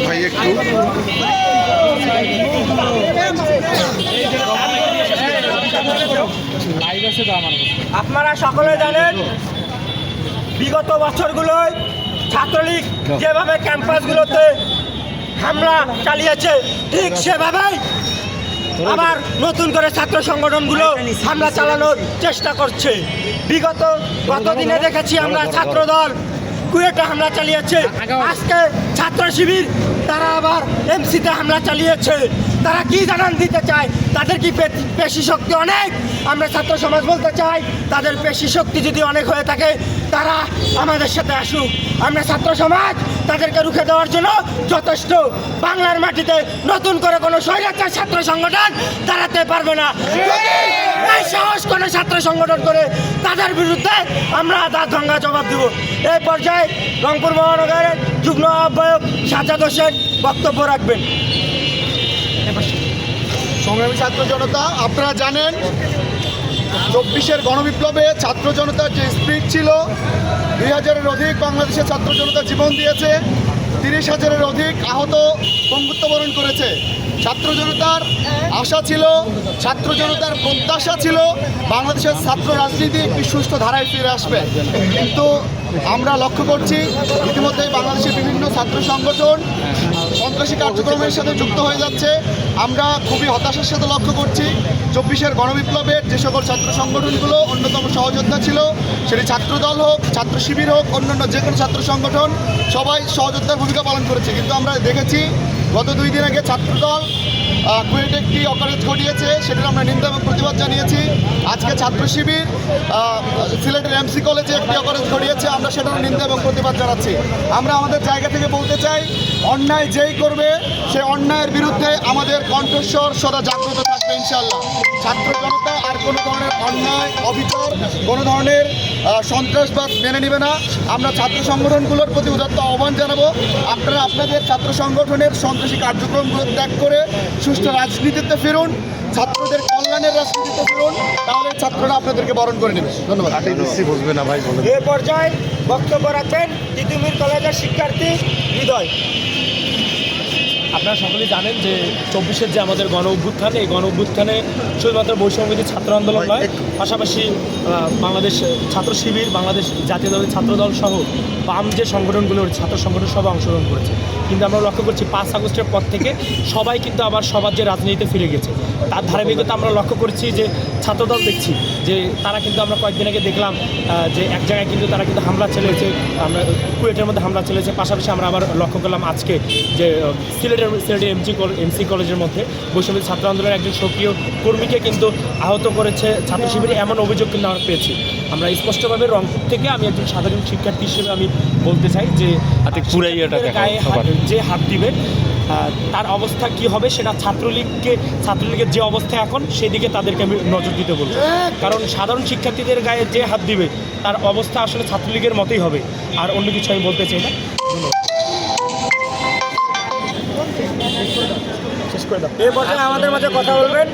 ভাই একটু। আপনারা সকলে জানেন বিগত বছরগুলোয় ছাত্রলীগ যেভাবে ক্যাম্পাসগুলোতে হামলা চালিয়েছে ঠিক সেভাবেই আবার নতুন করে ছাত্র সংগঠনগুলো হামলা চালানোর চেষ্টা করছে। বিগত কতদিনে দেখেছি আমরা ছাত্র দল কুয়েটা হামলা চালিয়েছে। আজকে ছাত্র শিবির তারা আবার এমসিতে হামলা চালিয়েছে। তারা কি জানান দিতে চায়? তাদের কি পেশি শক্তি অনেক? আমরা ছাত্র সমাজ বলতে চাই, তাদের পেশি শক্তি যদি অনেক হয়ে থাকে, তারা আমাদের সাথে আসুক। আমরা ছাত্র সমাজ, তাদেরকে রুখে দেওয়ার জন্য যথেষ্ট। বাংলার মাটিতে নতুন করে কোনো স্বৈরাচার ছাত্র সংগঠন দাঁড়াতে পারবে না। এই সাহস কোনো ছাত্র সংগঠন করে, তাদের বিরুদ্ধে আমরা দাঁত ভাঙ্গা জবাব দেব। এই পর্যায়ে রংপুর মহানগরের যুগ্ম আহ্বায়ক সাজাদ হোসেন বক্তব্য রাখবেন। সংগ্রামী ছাত্র জনতা, আপনারা জানেন, চব্বিশের গণবিপ্লবে ছাত্র জনতার যে স্পিড ছিল, দুই হাজারের অধিক বাংলাদেশের ছাত্র জনতা জীবন দিয়েছে। তিরিশ হাজারের অধিক আহত পঙ্গুত্ব বরণ করেছে। ছাত্র জনতার আশা ছিল, ছাত্র জনতার প্রত্যাশা ছিল, বাংলাদেশের ছাত্র রাজনীতি একটি সুস্থ ধারায় ফিরে আসবে। কিন্তু আমরা লক্ষ্য করছি, ইতিমধ্যে বাংলাদেশের বিভিন্ন ছাত্র সংগঠন সন্ত্রাসী কার্যক্রমের সাথে যুক্ত হয়ে যাচ্ছে। আমরা খুবই হতাশার সাথে লক্ষ্য করছি, চব্বিশের গণবিপ্লবের যে সকল ছাত্র সংগঠনগুলো অন্যতম সহযোদ্ধা ছিল, সেটি ছাত্রদল হোক, ছাত্র শিবির হোক, অন্যান্য যে কোনো ছাত্র সংগঠন, সবাই সহযোদ্ধার ভূমিকা পালন করেছে। কিন্তু আমরা দেখেছি গত দুই দিন আগে ছাত্রদল কুয়েটে একটি অকারেজ ঘটিয়েছে, সেটার আমরা নিন্দা এবং প্রতিবাদ জানিয়েছি। আজকে ছাত্র শিবির সিলেটের এমসি কলেজে একটি অকারেজ ঘটিয়েছে, আমরা সেটারও নিন্দা এবং প্রতিবাদ জানাচ্ছি। আমরা আমাদের জায়গা থেকে বলতে চাই, অন্যায় যেই করবে সে অন্যায়ের বিরুদ্ধে আমাদের কণ্ঠস্বর সদা জাগ্রত থাকবে ইনশাল্লাহ ছাত্র জনতা আর কোনো ধরনের অন্যায়, অবিচার, কোনো ধরনের সন্ত্রাসবাদ মেনে নেবে না। আমরা ছাত্র সংগঠনগুলোর প্রতি উদাত্ত আহ্বান জানাব। আপনারা আপনাদের ছাত্র সংগঠনের সন্ত্রাসী কার্যক্রমগুলো ত্যাগ করে সুষ্ঠু রাজনীতিতে ফেরুন ছাত্রদের কল্যাণের রাজনীতিতে ফিরুন তাহলে ছাত্ররা আপনাদেরকে বরণ করে নেবে। ধন্যবাদ। বুঝবে না ভাই এ পর্যায়ে বক্তব্য রাখবেন তিতুমির কলেজের শিক্ষার্থী হৃদয়। আপনারা সকলেই জানেন যে চব্বিশের যে আমাদের গণ অভ্যুত্থান এই গণ অভ্যুত্থানে শুধুমাত্র বৈষম্যবিধি ছাত্র আন্দোলন নয় পাশাপাশি বাংলাদেশ ছাত্র শিবির, বাংলাদেশ জাতীয় দলের ছাত্রদল সহ বাম যে সংগঠনগুলোর ছাত্র সংগঠন সবাই অংশগ্রহণ করেছে। কিন্তু আমরা লক্ষ্য করছি পাঁচ আগস্টের পর থেকে সবাই কিন্তু আবার সবার যে রাজনীতিতে ফিরে গেছে। তার ধারাবাহিকতা আমরা লক্ষ্য করছি যে ছাত্রদল দেখছি যে তারা কিন্তু আমরা কয়েকদিন আগে দেখলাম যে এক জায়গায় কিন্তু তারা কিন্তু হামলা চালিয়েছে, আমরা কুয়েটের মধ্যে হামলা চলেছে পাশাপাশি আমরা আবার লক্ষ্য করলাম আজকে যে সিলেটের সিলেটের এমজি এমসি কলেজের মধ্যে বৈষম্য ছাত্র আন্দোলনের একজন সক্রিয় কর্মীকে কিন্তু আহত করেছে ছাত্র শিবিরে এমন অভিযোগ কিন্তু আমরা পেয়েছি। আমরা স্পষ্টভাবে রংপুর থেকে আমি একজন সাধারণ শিক্ষার্থী হিসেবে আমি বলতে চাই যে গায়ে যে হাত দিবে তার অবস্থা কি হবে সেটা ছাত্রলীগকে ছাত্রলীগের যে অবস্থা এখন সেদিকে তাদেরকে আমি নজর দিতে বলব। কারণ সাধারণ শিক্ষার্থীদের গায়ে যে হাত দিবে তার অবস্থা আসলে ছাত্রলীগের মতোই হবে। আর অন্য কিছু আমি বলতে চাই না। এ পর্যায়ে আমাদের মাঝে কথা বলবেন